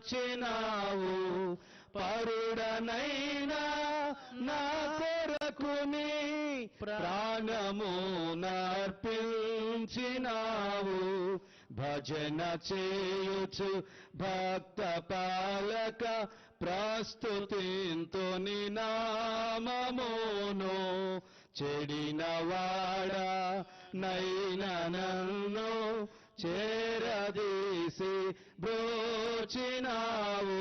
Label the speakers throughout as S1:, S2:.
S1: మార్చినావు పరుడనైనా నా కొరకుని ప్రాణము నర్పించినావు. భజన చేయుచు భక్త పాలక ప్రస్తుతింతో నినామమును చెడిన వాడా నైనా నన్ను చేరదీసి బ్రోచినావు.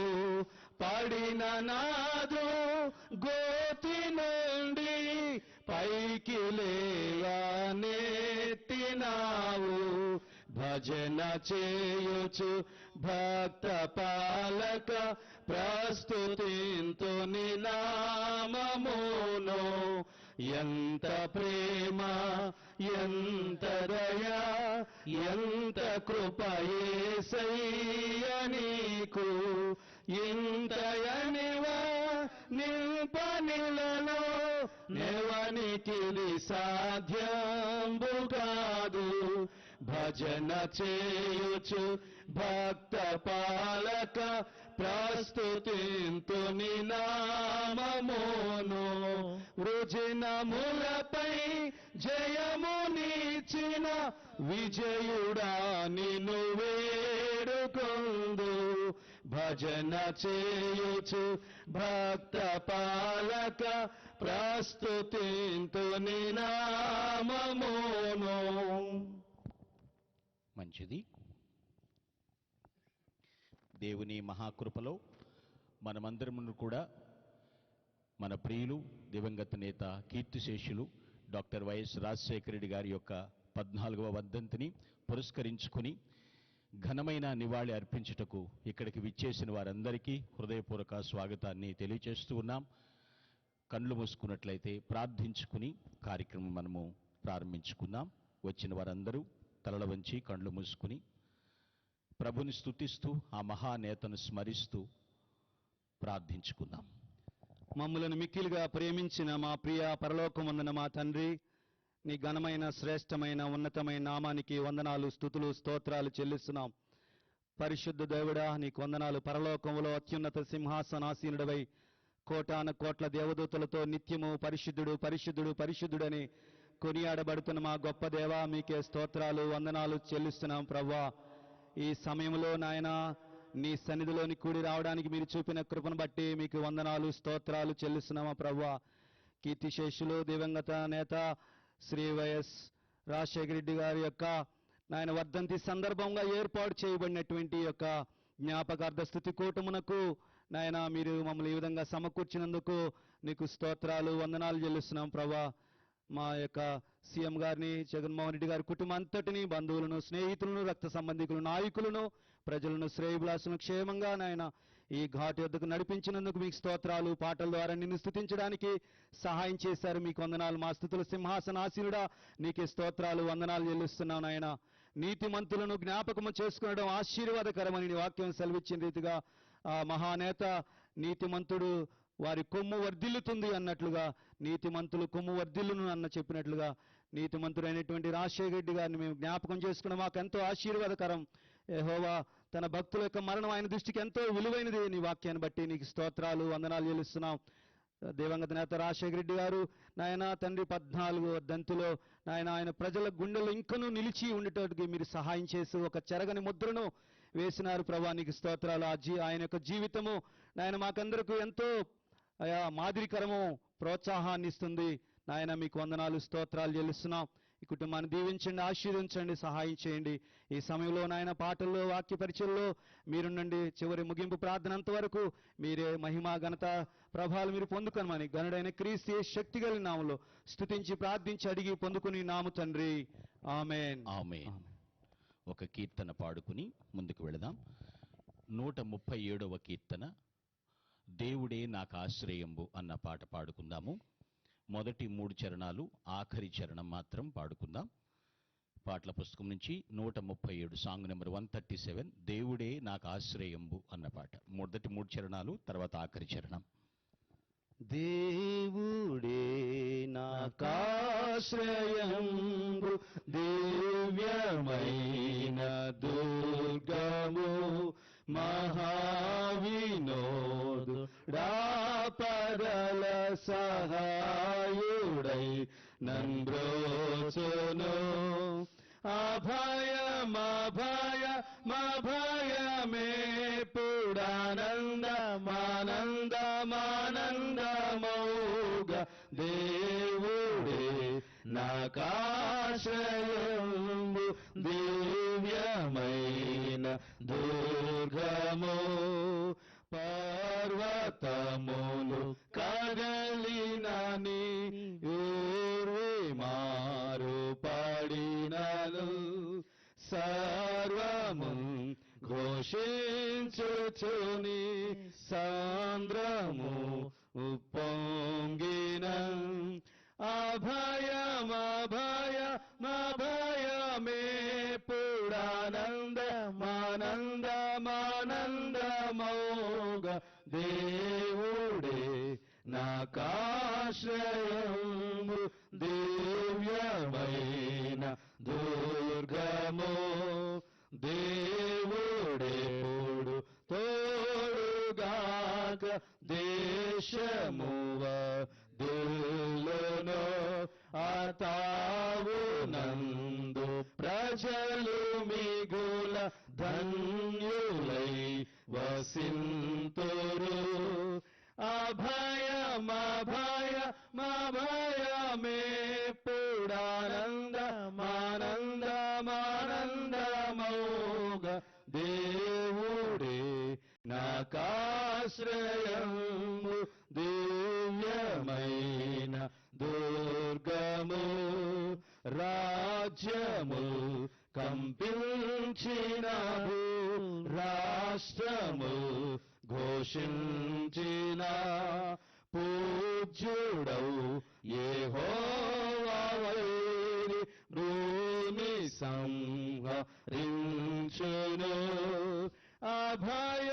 S1: పడిన నాదు గోతి నుండి పైకి లేవనెత్తినావు. భజన చేయుచు భక్త పాలక ప్రస్తుతింతో నినామమును. ఎంత ప్రేమ ఎంత దయా ఎంత కృపయేసయ్య నీకు ఇంతయనివా నింపనిలలో నెవనికిది సాధ్యంబు కాదు భజన చేయుచు భక్త పాలక ప్రస్తుతింతు నామమును వృజనములపై జయము నీచిన విజయుడా నిన్ను వేడుకొందు. భజన చేయుచు భక్త పాలక ప్రస్తుతింతు నినామమును
S2: మంచిది. దేవుని మహాకృపలో మనమందరమును కూడా మన ప్రియులు దివంగత నేత కీర్తిశేషులు డాక్టర్ వైఎస్ రాజశేఖర రెడ్డి గారి యొక్క పద్నాలుగవ వర్ధంతిని పురస్కరించుకుని ఘనమైన నివాళి అర్పించుటకు ఇక్కడికి విచ్చేసిన వారందరికీ హృదయపూర్వక స్వాగతాన్ని తెలియచేస్తూ ఉన్నాం. కళ్ళు మూసుకున్నట్లయితే ప్రార్థించుకుని కార్యక్రమం మనము ప్రారంభించుకుందాం. వచ్చిన వారందరూ తలల వంచి కళ్ళు మూసుకుని ప్రభుని స్థుతిస్తూ ఆ మహానేతను స్మరిస్తూ ప్రార్థించుకుందాం.
S1: మమ్ములను మిక్కిలిగా ప్రేమించిన మా ప్రియ పరలోకమందున మా తండ్రి. నీ ఘనమైన శ్రేష్టమైన ఉన్నతమైన నామానికి వందనాలు స్థుతులు స్తోత్రాలు చెల్లిస్తున్నాం. పరిశుద్ధ దేవుడా నీకు వందనాలు. పరలోకములో అత్యున్నత సింహాసనాసీనుడవై కోటాన కోట్ల దేవదూతలతో నిత్యము పరిశుద్ధుడు పరిశుద్ధుడు పరిశుద్ధుడని కొనియాడబడుతున్న మా గొప్ప దేవా మీకే స్తోత్రాలు వందనాలు చెల్లిస్తున్నాం ప్రవ్వా ఈ సమయంలో నాయనా నీ సన్నిధిలోని కూడి రావడానికి మీరు చూపిన కృపను బట్టి మీకు వందనాలు స్తోత్రాలు చెల్లిస్తున్నామా ప్రవ్వా కీర్తిశేషులు దివంగత నేత శ్రీ వైఎస్ రాజశేఖర రెడ్డి గారి యొక్క నాయన వర్ధంతి సందర్భంగా ఏర్పాటు చేయబడినటువంటి యొక్క జ్ఞాపకార్థ స్థుతి కూటమునకు నాయన మీరు మమ్మల్ని ఈ విధంగా సమకూర్చినందుకు నీకు స్తోత్రాలు వందనాలు చెల్లిస్తున్నాం ప్రభా. మా యొక్క సీఎం గారిని జగన్మోహన్ రెడ్డి గారి కుటుంబం అంతటిని బంధువులను స్నేహితులను రక్త సంబంధికులను నాయకులను ప్రజలను శ్రేయభిలాసులను క్షేమంగా నాయన ఈ ఘాటు యొద్దకు నడిపించినందుకు మీకు స్తోత్రాలు పాటల ద్వారా నిన్ను స్థుతించడానికి సహాయం చేశారు. మీకు వందనాలు. మా స్థుతుల సింహాసనాసీనుడా నీకే స్తోత్రాలు వందనాలు చెల్లిస్తున్నాను నాయన. నీతిమంతులను జ్ఞాపకము చేసుకునడం ఆశీర్వాదకరమని నీ వాక్యం సెలవిచ్చిన రీతిగా ఆ మహానేత నీతిమంతుడు వారి కొమ్ము వర్ధిల్లుతుంది అన్నట్లుగా నీతిమంతులు కొమ్ము వర్ధిల్లును అన్న చెప్పినట్లుగా నీతిమంతుడైనటువంటి రాజశేఖర రెడ్డి గారిని మేము జ్ఞాపకం చేసుకున్న మాకు ఎంతో ఆశీర్వాదకరం. ఏహోవా తన భక్తుల యొక్క మరణం ఆయన దృష్టికి ఎంతో విలువైనది. నీ వాక్యాన్ని బట్టి నీకు స్తోత్రాలు వందనాలు చెల్లిస్తున్నాం. దేవంగత నేత రాజశేఖర రెడ్డి గారు నాయన తండ్రి పద్నాలుగు దంతులో నాయన ఆయన ప్రజల గుండెలు ఇంకనూ నిలిచి ఉండేటట్టుగా మీరు సహాయం చేసి ఒక చెరగని ముద్రను వేసినారు. ప్రభా నీకు స్తోత్రాలు ఆ జీ ఆయన యొక్క జీవితము నాయన మాకందరకు ఎంతో మాదిరికరము ప్రోత్సాహాన్ని ఇస్తుంది. నాయన మీకు వందనాలు స్తోత్రాలు చెల్లిస్తున్నాం. ఈ కుటుంబాన్ని దీవించండి ఆశీర్వించండి సహాయం చేయండి. ఈ సమయంలో నాయన పాటల్లో వాక్య పరిచయంలో మీరుండండి. చివరి ముగింపు ప్రార్థన అంతవరకు మీరే మహిమ ఘనత ప్రభావాలు మీరు పొందుకొనమని గనుడైన క్రీస్తు శక్తి కలిగిన నామలో స్తుతించి ప్రార్థించి అడిగి పొందుకుని నాము తండ్రి. ఆమెన్.
S2: ఆమె ఒక కీర్తన పాడుకుని ముందుకు వెళదాం. నూట ముప్పై ఏడవ కీర్తన దేవుడే నాకు ఆశ్రయంబు అన్న పాట పాడుకుందాము. మొదటి మూడు చరణాలు ఆఖరి చరణం మాత్రం పాడుకుందాం. పాటల పుస్తకం నుంచి నూట ముప్పై ఏడు song number one thirty seven దేవుడే నాకు ఆశ్రయంబు అన్న పాట. మొదటి మూడు చరణాలు తర్వాత ఆఖరి చరణం.
S1: దేవుడే నాకాశ్రయంబు దివ్యమైన దుర్గము మహావినోదు. రాపరల సహాయుడై నంద్రోచును. అభయమభయ మభయమే పుడానందమానందమానందమౌగ దేవుడే. నా కా దుర్గము పర్వతములు కదలినని ఊర్వి మారు పడినలు సర్వము ఘోషించుచుని సాంద్రము ఉప్పొంగిన అభయమభయమభయమే పుడానందమానందమానందమౌగ దేవుడే నాకాశ్రయము దివ్యమైన దుర్గము దేవుడే దేవుడేపుడు తోడుగాక దేశమువ దిల్లును ఆతావు నందు ప్రజలు మిగుల ధన్యులై వసింతురు. అభయమభయ మానంద పుడానందమానందమానందమౌగ దేవుడే నాకాశ్రయము దివ్యమైన దుర్గము రాజ్యము కంపించినవు రాష్ట్రము ఘోషించిన పూజ్యుడవు యెహోవావైరి భూమి సంహరించును.
S2: అభయ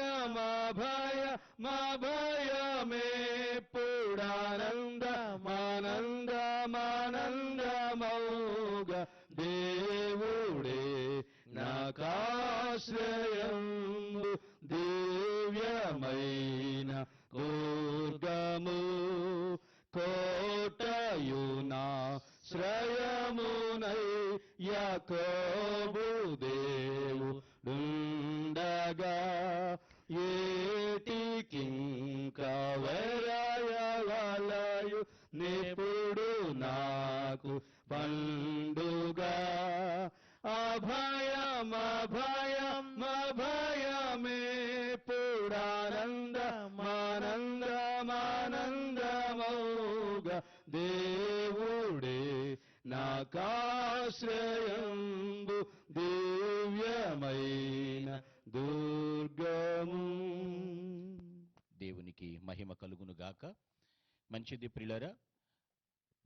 S2: మంచిది ప్రిలరా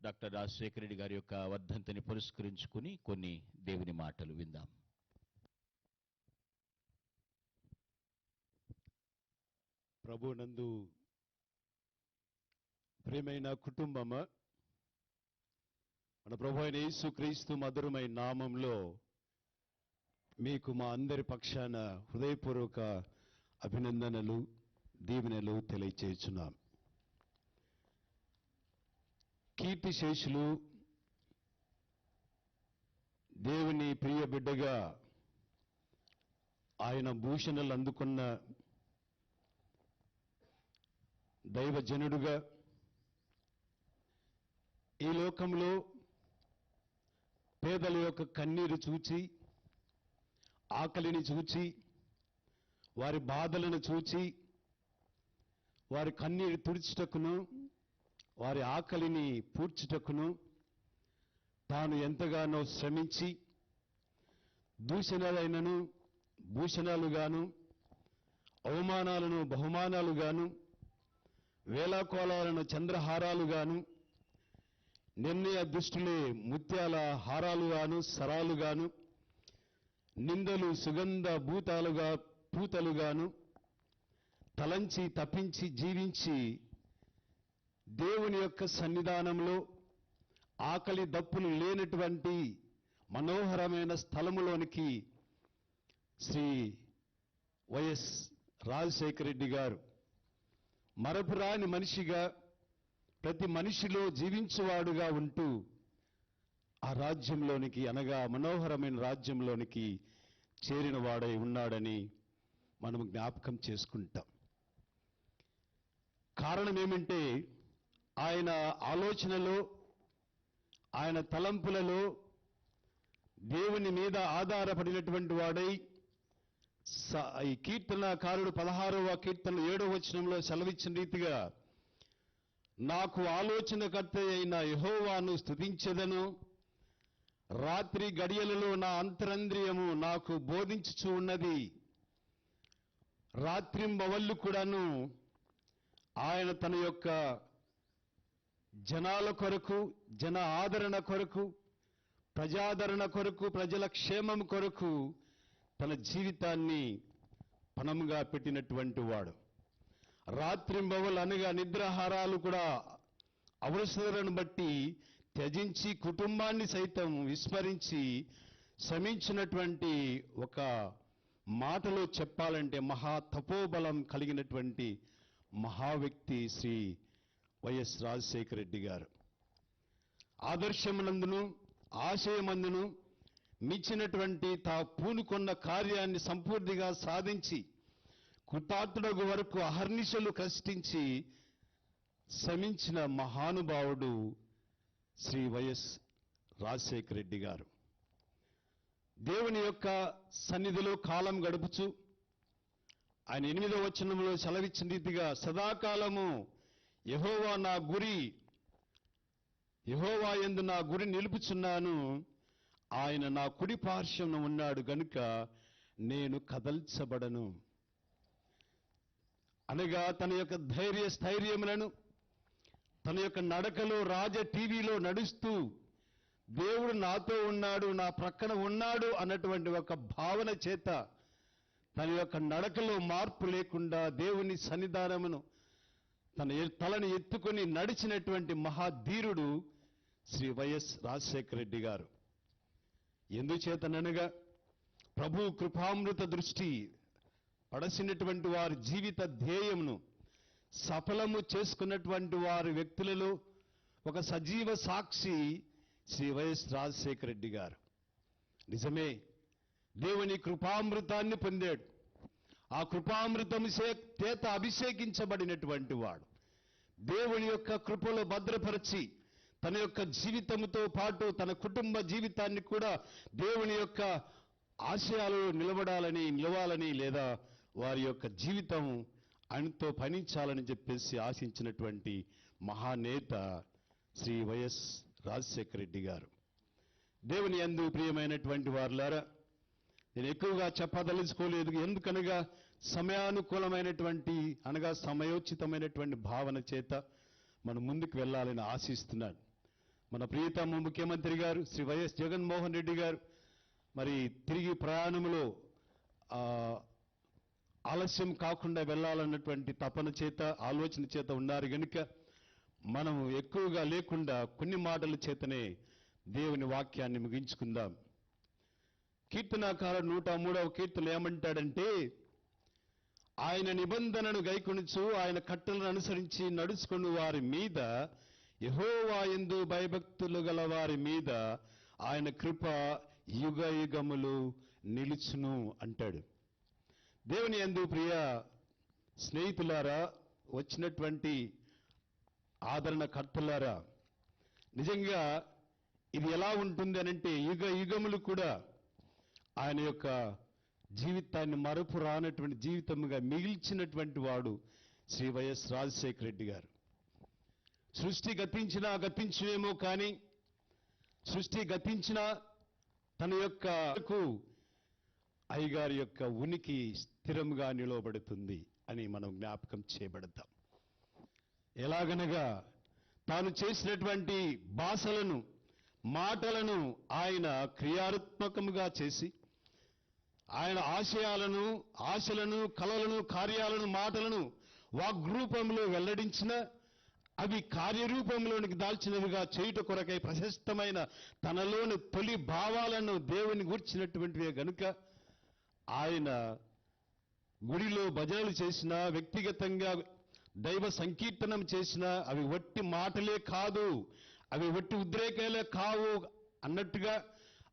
S2: డాక్టర్ రాజశేఖర రెడ్డి గారి యొక్క వర్ధంతిని పురస్కరించుకుని కొన్ని దేవుని మాటలు విందాం.
S3: ప్రభునందు ప్రేమైన కుటుంబమా మన ప్రభు అయిన యేసుక్రీస్తు మధురమైన నామంలో మీకు మా అందరి పక్షాన హృదయపూర్వక అభినందనలు దీవెనలు తెలియచేస్తున్నాం. కీర్తిశేషులు దేవుని ప్రియ బిడ్డగా ఆయన భూషణలు అందుకున్న దైవజనుడుగా ఈ లోకంలో పేదల యొక్క కన్నీరు చూచి ఆకలిని చూచి వారి బాధలను చూచి వారి కన్నీరు తుడిచుటకును వారి ఆకలిని పూడ్చుటకును తాను ఎంతగానో శ్రమించి దూషణలైనను భూషణాలుగాను అవమానాలను బహుమానాలుగాను వేలాకోలాలను చంద్రహారాలుగాను నిర్ణయ దృష్టిలే ముత్యాల హారాలుగాను సరాలుగాను నిందలు సుగంధ భూతాలుగా పూతలుగాను తలంచి తప్పించి జీవించి దేవుని యొక్క సన్నిధానంలో ఆకలి దప్పులు లేనటువంటి మనోహరమైన స్థలములోనికి శ్రీ వైఎస్ రాజశేఖర రెడ్డి గారు మరపురాని మనిషిగా ప్రతి మనిషిలో జీవించువాడుగా ఉంటూ ఆ రాజ్యంలోనికి అనగా మనోహరమైన రాజ్యంలోనికి చేరిన వాడై ఉన్నాడని మనం జ్ఞాపకం చేసుకుంటాం. కారణం ఏమంటే ఆయన ఆలోచనలో ఆయన తలంపులలో దేవుని మీద ఆధారపడినటువంటి వాడై స- ఈ కీర్తనకారుడు పదహారవ కీర్తన ఏడవ వచనంలో సెలవిచ్చిన రీతిగా నాకు ఆలోచనకర్త అయిన యహోవాను స్తుతించెదను. రాత్రి గడియలలో నా అంతరంద్రియము నాకు బోధించుచు ఉన్నది. రాత్రింబవళ్ళు కూడాను ఆయన తన యొక్క జనాల కొరకు జన ఆదరణ కొరకు ప్రజాదరణ కొరకు ప్రజల క్షేమం కొరకు తన జీవితాన్ని పణముగా పెట్టినటువంటి వాడు. రాత్రింబవలు అనగా నిద్రాహారాలు కూడా అవసరాలను బట్టి త్యజించి కుటుంబాన్ని సైతం విస్మరించి శ్రమించినటువంటి ఒక మాటలో చెప్పాలంటే మహా తపోబలం కలిగినటువంటి మహా వ్యక్తి శ్రీ వైఎస్ రాజశేఖర రెడ్డి గారు. ఆదర్శమునందును ఆశయమందును మిచ్చినటువంటి తా పూనుకొన్న కార్యాన్ని సంపూర్తిగా సాధించి కృతార్థుడగు వరకు అహర్నిశలు కష్టించి శ్రమించిన మహానుభావుడు శ్రీ వైఎస్ రాజశేఖర రెడ్డి గారు. దేవుని యొక్క సన్నిధిలో కాలం గడుపుచు ఆయన ఎనిమిదో వచనంలో సెలవిచ్చిన రీతిగా సదాకాలము యహోవా నా గురి. యహోవా ఎందు నా గురి నిలుపుచున్నాను. ఆయన నా కుడి పార్శ్వం ఉన్నాడు గనుక నేను కదల్చబడను. అనగా తన యొక్క ధైర్య స్థైర్యములను తన యొక్క నడకలో రాజ టీవీలో నడుస్తూ దేవుడు నాతో ఉన్నాడు నా ప్రక్కన ఉన్నాడు అన్నటువంటి ఒక భావన చేత తన యొక్క నడకలో మార్పు లేకుండా దేవుని సన్నిధానమును తన తలను ఎత్తుకొని నడిచినటువంటి మహాధీరుడు శ్రీ వైఎస్ రాజశేఖర రెడ్డి గారు. ఎందుచేతననగా ప్రభు కృపామృత దృష్టి పడసినటువంటి వారి జీవిత ధ్యేయమును సఫలము చేసుకున్నటువంటి వారి వ్యక్తులలో ఒక సజీవ సాక్షి శ్రీ వైఎస్ రాజశేఖర రెడ్డి గారు. నిజమే దేవుని కృపామృతాన్ని పొందాడు. ఆ కృపామృతము చేత అభిషేకించబడినటువంటి వాడు. దేవుని యొక్క కృపలో భద్రపరిచి తన యొక్క జీవితముతో పాటు తన కుటుంబ జీవితాన్ని కూడా దేవుని యొక్క ఆశయాలు నిలబడాలని నిలవాలని లేదా వారి యొక్క జీవితం ఆయనతో పయనించాలని చెప్పేసి ఆశించినటువంటి మహానేత శ్రీ వైఎస్ రాజశేఖర రెడ్డి గారు. దేవుని యందు ప్రియమైనటువంటి వారులారా నేను ఎక్కువగా చెప్పదలుచుకోలేదు. ఎందుకనగా సమయానుకూలమైనటువంటి అనగా సమయోచితమైనటువంటి భావన చేత మనం ముందుకు వెళ్ళాలని ఆశిస్తున్నాను మన ప్రియతమ ముఖ్యమంత్రి గారు శ్రీ వైఎస్ జగన్మోహన్ రెడ్డి గారు మరి తిరిగి ప్రయాణంలో ఆలస్యం కాకుండా వెళ్ళాలన్నటువంటి తపన చేత ఆలోచన చేత ఉన్నారు కనుక మనం ఎక్కువగా లేకుండా కొన్ని మాటల చేతనే దేవుని వాక్యాన్ని ముగించుకుందాం. కీర్తనాకారుడు నూట మూడవ కీర్తన ఏమంటాడంటే ఆయన నిబంధనను గైకొనుచు ఆయన కట్టలను అనుసరించి నడుచుకుని వారి మీద యహోవాయందు భయభక్తులు గల వారి మీద ఆయన కృప యుగ యుగములు నిలుచును అంటాడు. దేవుని యందు ప్రియ స్నేహితులారా వచ్చినటువంటి ఆదరణకర్తలారా నిజంగా ఇది ఎలా ఉంటుంది అనంటే యుగ యుగములు కూడా ఆయన యొక్క జీవితాన్ని మరపు రానటువంటి జీవితముగా మిగిల్చినటువంటి వాడు శ్రీ వైఎస్ రాజశేఖర రెడ్డి గారు. సృష్టి గతించినా గతించునేమో కానీ సృష్టి గతించినా తన యొక్క అయ్యగారి యొక్క ఉనికి స్థిరంగా నిలవబడుతుంది అని మనం జ్ఞాపకం చేయబడతాం. ఎలాగనగా తాను చేసినటువంటి భాషలను మాటలను ఆయన క్రియాత్మకముగా చేసి ఆయన ఆశయాలను ఆశలను కలలను కార్యాలను మాటలను వాగ్రూపంలో వెల్లడించిన అవి కార్యరూపంలోనికి దాల్చినవిగా చేయుట కొరకై ప్రశస్తమైన తనలోని తొలి భావాలను దేవుని గూర్చినటువంటివే గనుక ఆయన గుడిలో భజనలు చేసిన వ్యక్తిగతంగా దైవ సంకీర్తనం చేసిన అవి వట్టి మాటలే కాదు అవి వట్టి ఉద్రేకాలే కావు అన్నట్టుగా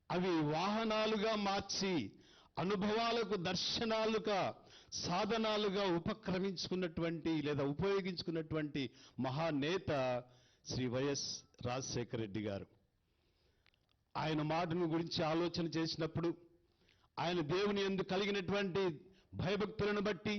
S3: అవి వాహనాలుగా మార్చి అనుభవాలకు దర్శనాలుగా సాధనాలుగా ఉపక్రమించుకున్నటువంటి లేదా ఉపయోగించుకున్నటువంటి మహానేత శ్రీ వైఎస్ రాజశేఖర రెడ్డి గారు. ఆయన మాటను గురించి ఆలోచన చేసినప్పుడు ఆయన దేవుని ఎందు కలిగినటువంటి భయభక్తులను బట్టి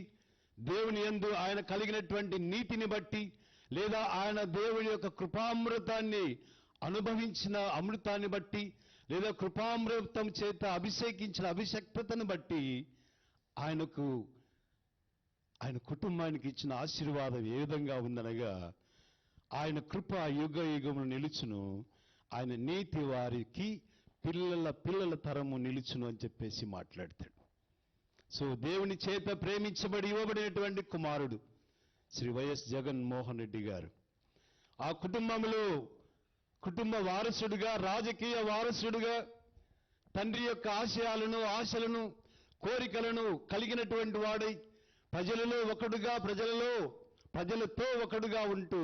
S3: దేవుని ఎందు ఆయన కలిగినటువంటి నీతిని బట్టి లేదా ఆయన దేవుని యొక్క కృపామృతాన్ని అనుభవించిన అమృతాన్ని బట్టి లేదా కృపామృతం చేత అభిషేకించిన అభిషక్తతను బట్టి ఆయనకు ఆయన కుటుంబానికి ఇచ్చిన ఆశీర్వాదం ఏ విధంగా ఉందనగా ఆయన కృప యుగ యుగమును నిలుచును ఆయన నీతి వారికి పిల్లల పిల్లల తరము నిలుచును అని చెప్పేసి మాట్లాడతాడు. సో దేవుని చేత ప్రేమించబడి ఇవ్వబడినటువంటి కుమారుడు శ్రీ వైఎస్ జగన్మోహన్ రెడ్డి గారు. ఆ కుటుంబంలో కుటుంబ వారసుడిగా రాజకీయ వారసుడిగా తండ్రి యొక్క ఆశయాలను ఆశలను కోరికలను కలిగినటువంటి వాడై ప్రజలలో ఒకడుగా ప్రజలలో ప్రజలతో ఒకడుగా ఉంటూ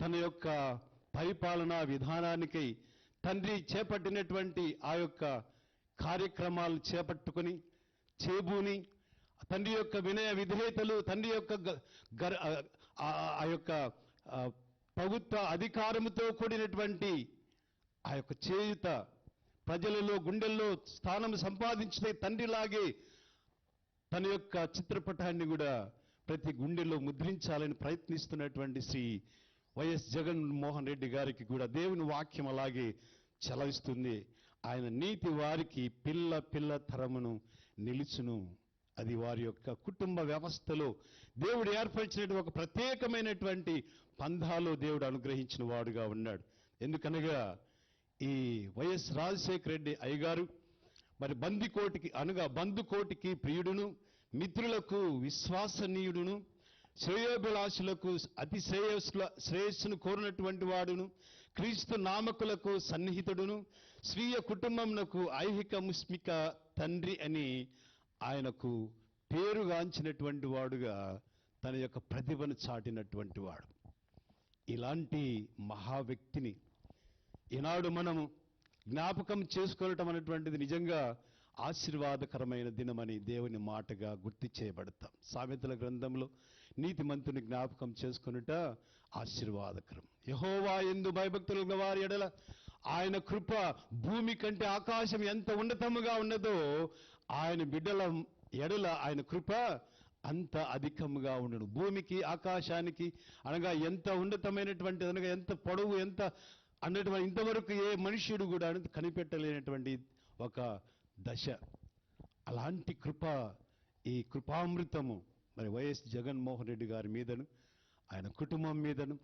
S3: తన యొక్క పరిపాలనా విధానానికై తండ్రి చేపట్టినటువంటి ఆ యొక్క కార్యక్రమాలు చేపట్టుకొని చేబూని తండ్రి యొక్క వినయ విధేయతలు తండ్రి యొక్క ఆ- యొక్క ప్రభుత్వ అధికారముతో కూడినటువంటి ఆ యొక్క చేయుత ప్రజలలో గుండెల్లో స్థానం సంపాదించిన తండ్రిలాగే తన యొక్క చిత్రపటాన్ని కూడా ప్రతి గుండెలో ముద్రించాలని ప్రయత్నిస్తున్నటువంటి శ్రీ వైఎస్ జగన్మోహన్ రెడ్డి గారికి కూడా దేవుని వాక్యం అలాగే చలవిస్తుంది. ఆయన నీతి వారికి పిల్ల పిల్ల తరమును నిలుచును. అది వారి యొక్క కుటుంబ వ్యవస్థలో దేవుడు ఏర్పరిచినటువంటి ఒక ప్రత్యేకమైనటువంటి పంధాలో దేవుడు అనుగ్రహించిన వాడుగా ఉన్నాడు. ఎందుకనగా ఈ వైఎస్ రాజశేఖర రెడ్డి అయ్యగారు మరి బందికోటికి అనగా బందుకోటికి ప్రియుడును మిత్రులకు విశ్వాసనీయుడును శ్రేయోభిలాషులకు అతి శ్రేయస్సుల శ్రేయస్సును కోరినటువంటి వాడును క్రీస్తు నామకులకు సన్నిహితుడును స్వీయ కుటుంబమునకు ఐహిక ముస్మిక తండ్రి అని ఆయనకు పేరుగాంచినటువంటి వాడుగా తన యొక్క ప్రతిభను చాటినటువంటి వాడు. ఇలాంటి మహా వ్యక్తిని ఈనాడు మనము జ్ఞాపకం చేసుకోవటం అనేటువంటిది నిజంగా ఆశీర్వాదకరమైన దినమని దేవుని మాటగా గుర్తు చేయబడతాం సామెతల గ్రంథంలో నీతిమంతుని జ్ఞాపకం చేసుకొనుట ఆశీర్వాదకరం. యహోవా ఎందు భయభక్తులు వారి ఎడల ఆయన కృప భూమి కంటే ఆకాశం ఎంత ఉన్నతముగా ఉన్నదో ఆయన బిడ్డల ఎడల ఆయన కృప అంత అధికముగా ఉండను భూమికి ఆకాశానికి అనగా ఎంత ఉన్నతమైనటువంటి అనగా ఎంత పొడవు ఎంత అన్నటువంటి ఇంతవరకు ఏ మనుష్యుడు కూడా కనిపెట్టలేనటువంటి ఒక దశ. అలాంటి కృప ఈ కృపామృతము మరి వైఎస్ జగన్మోహన్ రెడ్డి గారి మీదను ఆయన కుటుంబం మీదను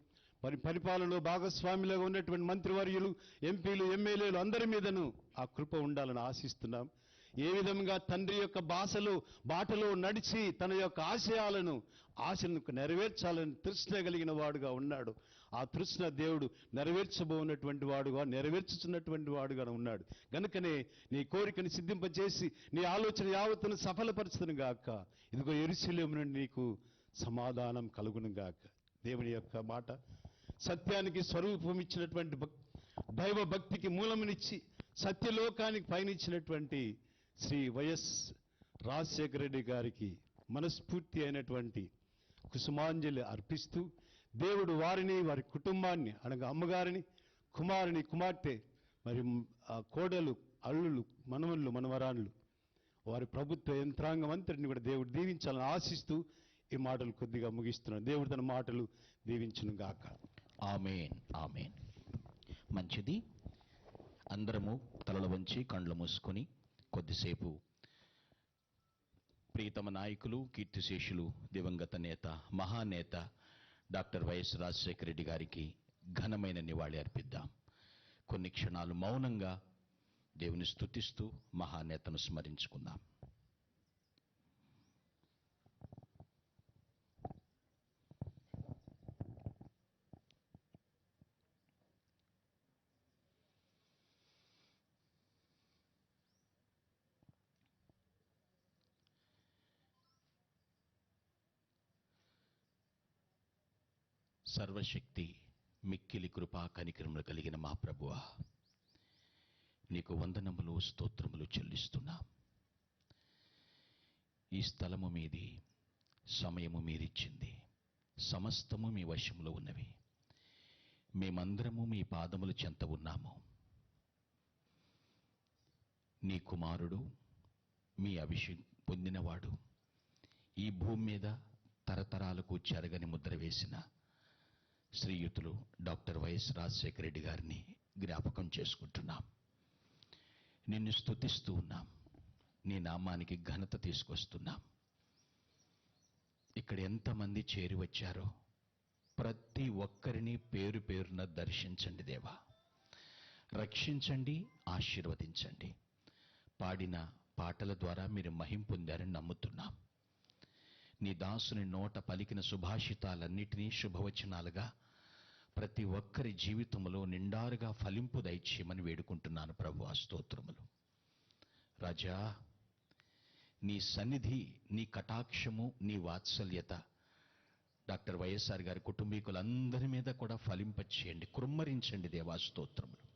S3: మరి పరిపాలనలో భాగస్వామిలో ఉన్నటువంటి మంత్రివర్యులు ఎంపీలు ఎమ్మెల్యేలు అందరి మీదను ఆ కృప ఉండాలని ఆశిస్తున్నాం. ఏ విధంగా తండ్రి యొక్క భాషలో బాటలో నడిచి తన యొక్క ఆశయాలను ఆశలను నెరవేర్చాలని తృష్ణ కలిగిన వాడుగా ఉన్నాడు. ఆ తృష్ణ దేవుడు నెరవేర్చబోనటువంటి వాడుగా నెరవేర్చుచున్నటువంటి వాడుగా ఉన్నాడు. గనుకనే నీ కోరికను సిద్ధింపజేసి నీ ఆలోచన యావత్తును సఫలపరచును గాక. ఇదిగో ఎరుశల్యం నుండి నీకు సమాధానం కలుగును గాక. దేవుని యొక్క మాట సత్యానికి స్వరూపం ఇచ్చినటువంటి భక్- దైవ భక్తికి మూలమునిచ్చి సత్యలోకానికి పయనించినటువంటి శ్రీ వైఎస్ రాజశేఖర రెడ్డి గారికి మనస్ఫూర్తి అయినటువంటి కుసుమాంజలి అర్పిస్తూ దేవుడు వారిని వారి కుటుంబాన్ని అనగా అమ్మగారిని కుమారుని కుమార్తె మరి కోడలు అల్లులు మనవళ్ళు మనవరాళ్ళు వారి ప్రభుత్వ యంత్రాంగం అంతటిని కూడా దేవుడు దీవించాలని ఆశిస్తూ ఈ మాటలు కొద్దిగా ముగిస్తున్నాను. దేవుడు తన మాటలు దీవించును గాక.
S2: ఆమెన్ ఆమెన్. మంచిది. అందరము తలలు వంచి కండ్లు మూసుకొని కొద్దిసేపు ప్రీతమ నాయకులు కీర్తిశేషులు దివంగత నేత మహానేత డాక్టర్ వైఎస్ రాజశేఖర రెడ్డి గారికి ఘనమైన నివాళి అర్పిద్దాం. కొన్ని క్షణాలు మౌనంగా దేవుని స్థుతిస్తూ మహానేతను స్మరించుకుందాం. సర్వశక్తి మిక్కిలి కృపా కనికరములు కలిగిన మా ప్రభువా నీకు వందనములు స్తోత్రములు చెల్లిస్తున్నా. ఈ స్థలము మీది సమయము మీరిచ్చింది సమస్తము మీ వశములో ఉన్నవి. మేమందరము మీ పాదముల చెంత ఉన్నాము. నీ కుమారుడు మీ అభిషేక్ పొందినవాడు ఈ భూమి మీద తరతరాలకు చెరగని ముద్ర వేసిన శ్రీయుతులు డాక్టర్ వైఎస్ రాజశేఖర రెడ్డి గారిని జ్ఞాపకం చేసుకుంటున్నాం. నిన్ను స్తుతిస్తూ ఉన్నాం. నీ నామానికి ఘనత తీసుకొస్తున్నాం. ఇక్కడ ఎంతమంది చేరి వచ్చారో ప్రతి ఒక్కరిని పేరు పేరున దర్శించండి దేవా. రక్షించండి ఆశీర్వదించండి. పాడిన పాటల ద్వారా మీరు మహిం పొందారని నమ్ముతున్నాం. నీ దాసుని నోట పలికిన సుభాషితాలన్నిటినీ శుభవచనాలుగా ప్రతి ఒక్కరి జీవితంలో నిండారుగా ఫలింపు దయచేయమని వేడుకుంటున్నాను ప్రభు ఆ స్తోత్రములు. రాజా నీ సన్నిధి నీ కటాక్షము నీ వాత్సల్యత డాక్టర్ వైఎస్ఆర్ గారి కుటుంబీకులందరి మీద కూడా ఫలింపచేయండి కృమ్మరించండి దేవా స్తోత్రములు.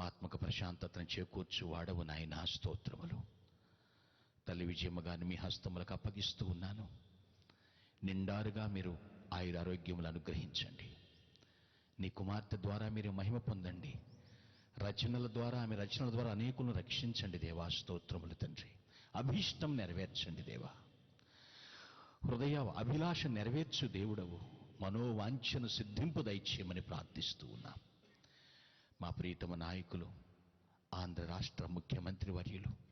S2: ఆత్మక ప్రశాంతతను చేకూర్చు వాడవు నాయన స్తోత్రములు. తల్లి విజయమ్మ గారిని మీ హస్తములకు అప్పగిస్తూ ఉన్నాను. నిండారుగా మీరు ఆయురారోగ్యములు అనుగ్రహించండి. నీ కుమార్తె ద్వారా మీరు మహిమ పొందండి. రచనల ద్వారా ఆమె రచనల ద్వారా అనేకులను రక్షించండి దేవా. స్తోత్రములు తండ్రి. అభీష్టం నెరవేర్చండి దేవా. హృదయ అభిలాష నెరవేర్చు దేవుడవు. మనోవాంఛను సిద్ధింపు దయచేయమని ప్రార్థిస్తూ ఉన్నాం. మా ప్రీతమ నాయకులు ఆంధ్ర రాష్ట్ర ముఖ్యమంత్రి వర్యులు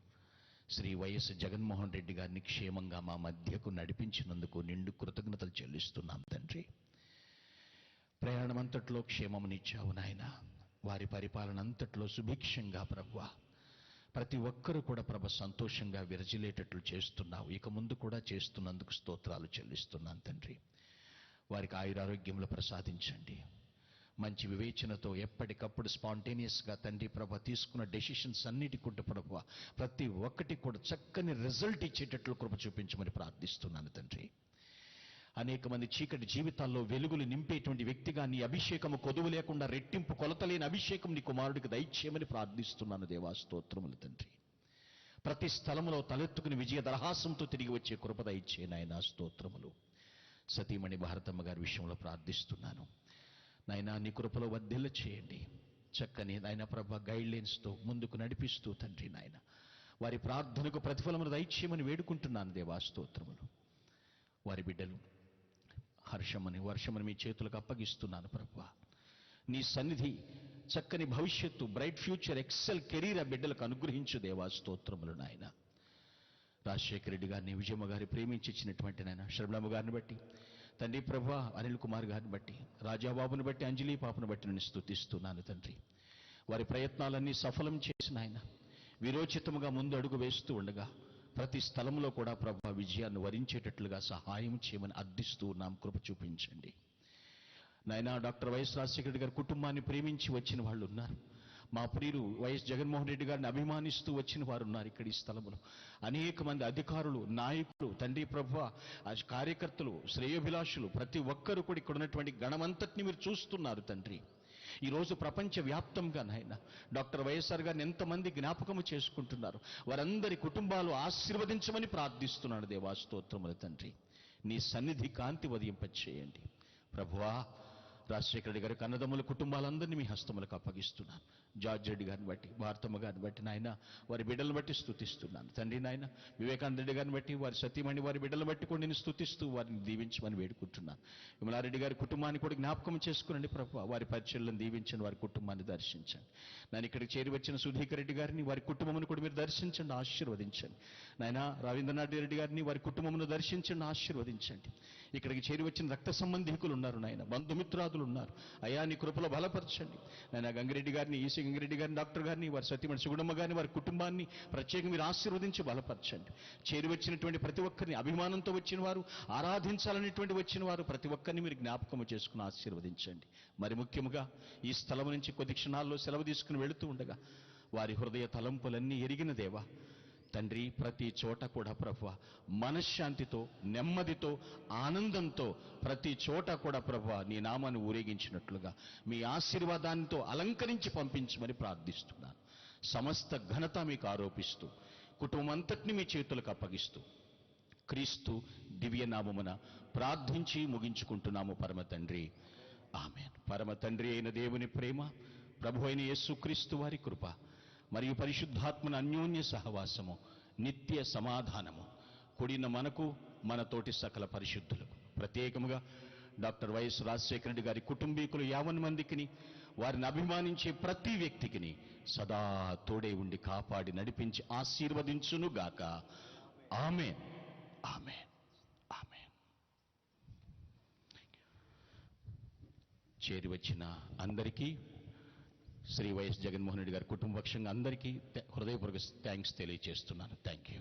S2: శ్రీ వైఎస్ జగన్మోహన్ రెడ్డి గారిని క్షేమంగా మా మధ్యకు నడిపించినందుకు నిండు కృతజ్ఞతలు చెల్లిస్తున్నాం తండ్రి. ప్రయాణం అంతట్లో క్షేమమునిచ్చావు నాయన. వారి పరిపాలన అంతట్లో సుభిక్షంగా ప్రభువా ప్రతి ఒక్కరూ కూడా ప్రభ సంతోషంగా విరజిలేటట్లు చేస్తున్నావు. ఇక ముందు కూడా చేస్తున్నందుకు స్తోత్రాలు చెల్లిస్తున్నాను తండ్రి. వారికి ఆయురారోగ్యములు ప్రసాదించండి. మంచి వివేచనతో ఎప్పటికప్పుడు స్పాంటేనియస్గా తండ్రి ప్రభ తీసుకున్న డెసిషన్స్ అన్నిటి కూడా ప్రభు ప్రతి ఒక్కటి కూడా చక్కని రిజల్ట్ ఇచ్చేటట్లు కృప చూపించమని ప్రార్థిస్తున్నాను తండ్రి. అనేక మంది చీకటి జీవితాల్లో వెలుగులు నింపేటువంటి వ్యక్తిగా నీ అభిషేకము కొదువు లేకుండా రెట్టింపు కొలతలేని అభిషేకం నీ కుమారుడికి దయచేయమని ప్రార్థిస్తున్నాను దేవా స్తోత్రములు తండ్రి. ప్రతి స్థలములో తలెత్తుకుని విజయ దరహాసంతో తిరిగి వచ్చే కృప ఇచ్చే నాయన స్తోత్రములు. సతీమణి భారతమ్మ గారి విషయంలో ప్రార్థిస్తున్నాను. నాయనా నీ కృపలో వద్దెల్ల చేయండి. చక్కని నాయన ప్రభ గైడ్లైన్స్తో ముందుకు నడిపిస్తూ తండ్రి నాయన. వారి ప్రార్థనకు ప్రతిఫలమును దయచేయమని వేడుకుంటున్నాను దేవా స్తోత్రములు. వారి బిడ్డలు హర్షమని వర్షమని మీ చేతులకు అప్పగిస్తున్నాను ప్రభు నీ సన్నిధి చక్కని భవిష్యత్తు బ్రైట్ ఫ్యూచర్ ఎక్సెల్ కెరీర్ ఆ బిడ్డలకు అనుగ్రహించు దేవా స్తోత్రములు నాయన. రాజశేఖర రెడ్డి గారిని విజయమ్మ గారి ప్రేమించి ఇచ్చినటువంటి నాయన శర్మలమ్మ గారిని బట్టి తండ్రి ప్రభా అనిల్ కుమార్ గారిని బట్టి రాజాబాబుని బట్టి అంజలి పాపను బట్టి నేను స్తుతిస్తున్నాను తండ్రి. వారి ప్రయత్నాలన్నీ సఫలం చేసిన ఆయన విరోచితముగా ముందు అడుగు వేస్తూ ఉండగా ప్రతి స్థలంలో కూడా ప్రభా విజయాన్ని వరించేటట్లుగా సహాయం చేయమని అర్థిస్తూ ఉన్నాం. కృప చూపించండి. నాయనా డాక్టర్ వైఎస్ రాజశేఖర గారి కుటుంబాన్ని ప్రేమించి వచ్చిన వాళ్ళు ఉన్నారు. మా ప్రియులు వైఎస్ జగన్మోహన్ రెడ్డి గారిని అభిమానిస్తూ వచ్చిన వారు ఉన్నారు ఇక్కడ ఈ స్థలంలో అనేక మంది అధికారులు నాయకులు తండ్రి ప్రభు కార్యకర్తలు శ్రేయోభిలాషులు ప్రతి ఒక్కరు కూడా ఇక్కడ ఉన్నటువంటి గణమంతటిని మీరు చూస్తున్నారు తండ్రి. ఈరోజు ప్రపంచ వ్యాప్తంగా నాయన డాక్టర్ వైఎస్ఆర్ గారిని ఎంతమంది జ్ఞాపకము చేసుకుంటున్నారు? వారందరి కుటుంబాలు ఆశీర్వదించమని ప్రార్థిస్తున్నాడు దేవా స్తోత్రములు తండ్రి. నీ సన్నిధి కాంతి వదింపచేయండి ప్రభువా రాజశేఖర రెడ్డి గారి కన్నదమ్ముల కుటుంబాలందరినీ మీ హస్తములకు అప్పగిస్తున్నాను జార్జ్ రెడ్డి గారిని బట్టి భారతమ్మ గారిని బట్టి నాయన వారి బిడ్డలను బట్టి స్థుతిస్తున్నాను తండ్రి నాయన వివేకానంద రెడ్డి గారిని బట్టి వారి సతీమణి వారి బిడ్డలను బట్టి కూడా నేను స్థుతిస్తూ వారిని దీవించమని వేడుకుంటున్నాను. విమలారెడ్డి గారి కుటుంబాన్ని కూడా జ్ఞాపకం చేసుకునండి ప్రభు. వారి పరిచయలను దీవించండి వారి కుటుంబాన్ని దర్శించండి. నేను ఇక్కడికి చేరి వచ్చిన సుధీకర్ రెడ్డి గారిని వారి కుటుంబమును కూడా మీరు దర్శించండి ఆశీర్వదించండి. నాయన రవీంద్రనాథ్ రెడ్డి గారిని వారి కుటుంబమును దర్శించండి ఆశీర్వదించండి. ఇక్కడికి చేరి వచ్చిన రక్త సంబంధికులు ఉన్నారు నాయన బంధుమిత్రాదులు ఉన్నారు. అయా నీ కృపలో బలపరచండి. నాయన గంగిరెడ్డి గారిని ఈసీ రెడ్డి గారిని డాక్టర్ గారిని వారి సత్యమణి సుగుణమ్మ గారిని వారి కుటుంబాన్ని ప్రత్యేకంగా మీరు ఆశీర్వదించి బలపరచండి. చేరి వచ్చినటువంటి ప్రతి ఒక్కరిని అభిమానంతో వచ్చిన వారు ఆరాధించాలనేటువంటి వచ్చిన వారు ప్రతి ఒక్కరిని మీరు జ్ఞాపకము చేసుకుని ఆశీర్వదించండి. మరి ముఖ్యముగా ఈ స్థలం నుంచి కొద్ది క్షణాల్లో సెలవు తీసుకుని వెళుతూ ఉండగా వారి హృదయ తలంపులన్నీ ఎరిగిన దేవా తండ్రి ప్రతి చోట కూడా ప్రభు మనశ్శాంతితో నెమ్మదితో ఆనందంతో ప్రతి చోట కూడా ప్రభు నీ నామాన్ని ఊరేగించినట్లుగా మీ ఆశీర్వాదాంతో అలంకరించి పంపించమని ప్రార్థిస్తున్నాను. సమస్త ఘనత మీకు ఆరోపిస్తూ కుటుంబంతటిని మీ చేతులకు అప్పగిస్తూ క్రీస్తు దివ్యనామమున ప్రార్థించి ముగించుకుంటున్నాము పరమ తండ్రి. ఆమె పరమ తండ్రి అయిన దేవుని ప్రేమ ప్రభు అయిన యేసుక్రీస్తు వారి కృప మరియు పరిశుద్ధాత్మన అన్యోన్య సహవాసము నిత్య సమాధానము. కూడిన మనకు మన తోటి సకల పరిశుద్ధులకు. ప్రత్యేకముగా డాక్టర్ వైఎస్ రాజశేఖర రెడ్డి గారి కుటుంబీకులు యావన్ మందికిని వారిని అభిమానించే ప్రతి వ్యక్తికిని సదా తోడే ఉండి కాపాడి నడిపించి ఆశీర్వదించునుగాక ఆమె ఆమె ఆమె చేరి వచ్చిన అందరికీ శ్రీ వైఎస్ జగన్మోహన్ రెడ్డి గారి కుటుంబపక్షంగా అందరికీ హృదయపూర్వక థ్యాంక్స్ తెలియజేస్తున్నాను థ్యాంక్ యూ.